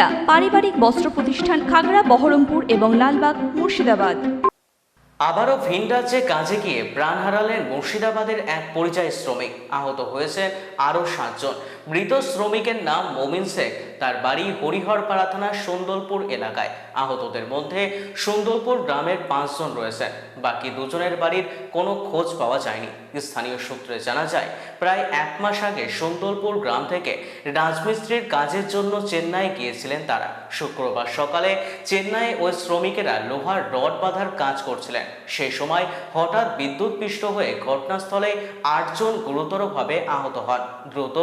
ভিন্ডা পারিবারিক বস্ত্র প্রতিষ্ঠান খাগড়া, বহরমপুর এবং লালবাগ, মুর্শিদাবাদ। আবারও ভিন রাজ্যে কাজে গিয়ে প্রাণ হারালেন মুর্শিদাবাদের এক পরিযায়ী শ্রমিক। আহত হয়েছে আরও সাতজন। মৃত শ্রমিকের নাম মমিন শেখ। তার বাড়ি হরিহরপাড়া থানার সুন্দরপুর এলাকায়। আহতদের মধ্যে সুন্দরপুর গ্রামের পাঁচজন রয়েছে। বাকি দুজনের বাড়ির কোনো খোঁজ পাওয়া যায়নি। স্থানীয় সূত্রে জানা যায়, প্রায় এক মাস আগে সুন্দরপুর গ্রাম থেকে রাজমিস্ত্রির কাজের জন্য চেন্নাই গিয়েছিলেন তারা। শুক্রবার সকালে চেন্নাই ওই শ্রমিকেরা লোহার রড বাঁধার কাজ করছিলেন। সেই সময় হঠাৎ বিদ্যুৎ পিষ্ট হয়ে ঘটনাস্থলে আটজন গুরুতরভাবে আহত হন। দ্রুত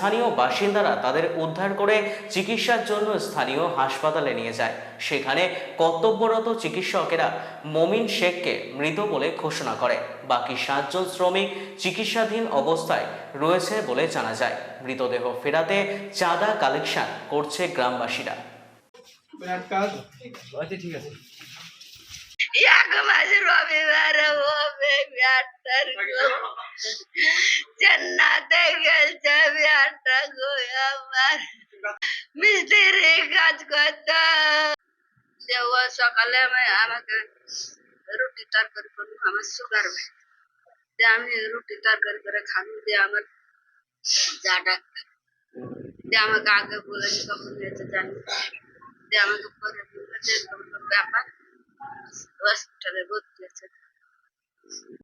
স্থানীয় বাসিন্দারা তাদের উদ্ধার করে চিকিৎসার জন্য স্থানীয় হাসপাতালে নিয়ে যায়। সেখানে কর্তব্যরত চিকিৎসকেরা মমিন শেখকে মৃত বলে ঘোষণা করে। বাকি সাতজন শ্রমিক চিকিৎসাধীন অবস্থায় রয়েছে বলে জানা যায়। মৃতদেহ ফেরাতে চাঁদা কালেকশন করছে গ্রামবাসীরা। বিরাট কাজ। আচ্ছা ঠিক আছে। এক মাস রবিবার হবে ব্যাটার জান্নাতে গেছে ব্যাটা গো আমার মিস্ত্রি কাজ করতে যে ও সকালে আমি আমাকে রুটি তরকারি করব আমার সুগার ভাই যে আমি রুটি তরকারি করে খাব যে আমার যা ডাক্তার যে আমাকে আগে বলেছে তখন হয়েছে জানি যে আমাকে পরে বলেছে এরকম এরকম ব্যাপার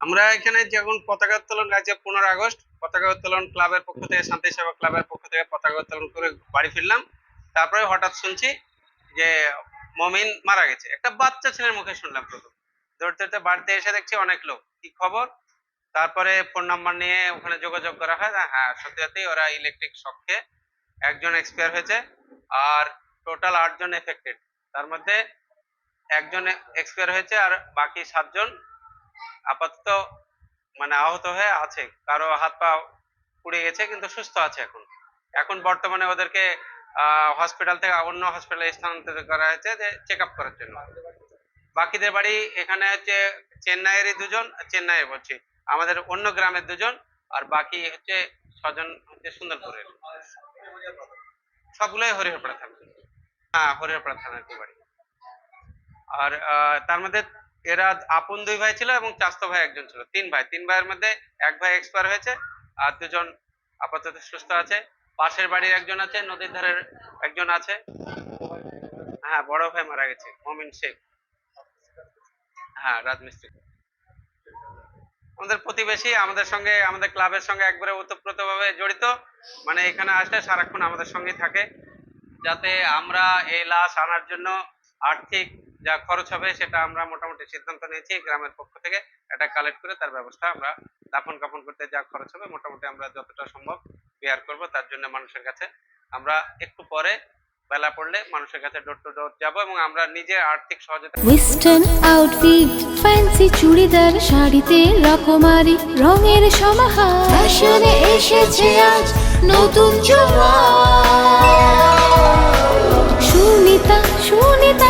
আমরা এখানে যখন পতাকা উত্তোলন আছে পনেরো আগস্ট, পতাকা উত্তোলন ক্লাবের পক্ষ থেকে, শান্তি সেবা ক্লাবের পক্ষ থেকে পতাকা উত্তোলন করে বাড়ি ফিরলাম। তারপরে হঠাৎ শুনছি যে মমিন মারা গেছে। একটা বাচ্চা ছেলের মুখে শুনলাম প্রথম। দৌড়তে দৌড়তে বাড়িতে এসে দেখছি অনেক লোক। কি খবর? তারপরে ফোন নাম্বার নিয়ে ওখানে যোগাযোগ করা হয় হ্যাঁ সত্যি সত্যি ওরা ইলেকট্রিক শককে একজন এক্সপায়ার হয়েছে আর টোটাল আটজন এফেক্টেড তার মধ্যে একজন এক্সপায়ার হয়েছে আর বাকি সাতজন আপাতত মানে আহত হয়ে আছে। কারও হাত পা পুড়ে গেছে, কিন্তু সুস্থ আছে এখন। এখন বর্তমানে ওদেরকে হসপিটাল থেকে অন্য হসপিটালে স্থানান্তরিত করা হয়েছে যে চেক আপ করার জন্য। বাকিদের বাড়ি এখানে হচ্ছে চেন্নাইয়েরই দুজন, চেন্নাইয়ে বলছি। আমাদের অন্য গ্রামের দুজন আর বাকি হচ্ছে ছজন হচ্ছে সুন্দরপুরের। সবগুলোই হরিহরপাড়া থানা হ্যাঁ হরিহরপাড়া থানার বাড়ি। আর তার মধ্যে এরা আপন দুই ভাই ছিল এবং চাস্তো ভাই একজন ছিল। তিন ভাই। তিন ভাইয়ের মধ্যে এক ভাই এক্সপায়ার হয়েছে আর দুজন আপাতত সুস্থ আছে। পাশের বাড়ির একজন আছে, নদীর ধারের একজন আছে। হ্যাঁ বড় ভাই মারা গেছে, মমিন শেখ। হ্যাঁ রাজমিস্ত্রি। আমাদের প্রতিবেশী, আমাদের সঙ্গে, আমাদের ক্লাবের সঙ্গে একবারে ওতপ্রোতভাবে জড়িত। মানে এখানে আসলে সারাক্ষণ আমাদের সঙ্গেই থাকে। যাতে আমরা এই লাশ আনার জন্য আর্থিক যা খরচ হবে সেটা আমরা মোটামুটি সিদ্ধান্ত নিয়েছি গ্রামের পক্ষ থেকে। এটা কালেক্ট করে তার ব্যবস্থা আমরা দাফন কাফন করতে যা খরচ হবে মোটামুটি আমরা যতটা সম্ভব বেয়ার করব। তার জন্য মানুষের কাছে আমরা একটু পরে বেলা পড়লে মানুষের কাছে ডোর টু ডোর যাব এবং আমরা নিজে আর্থিক সহযোগিতা ওয়েস্টার্ন আউটফিট ফ্যান্সি চুড়িদার, শাড়িতে রকমারি, রঙের সমাহার। ফ্যাশনে এসেছে আজ নতুন সুনিতা সুনিতা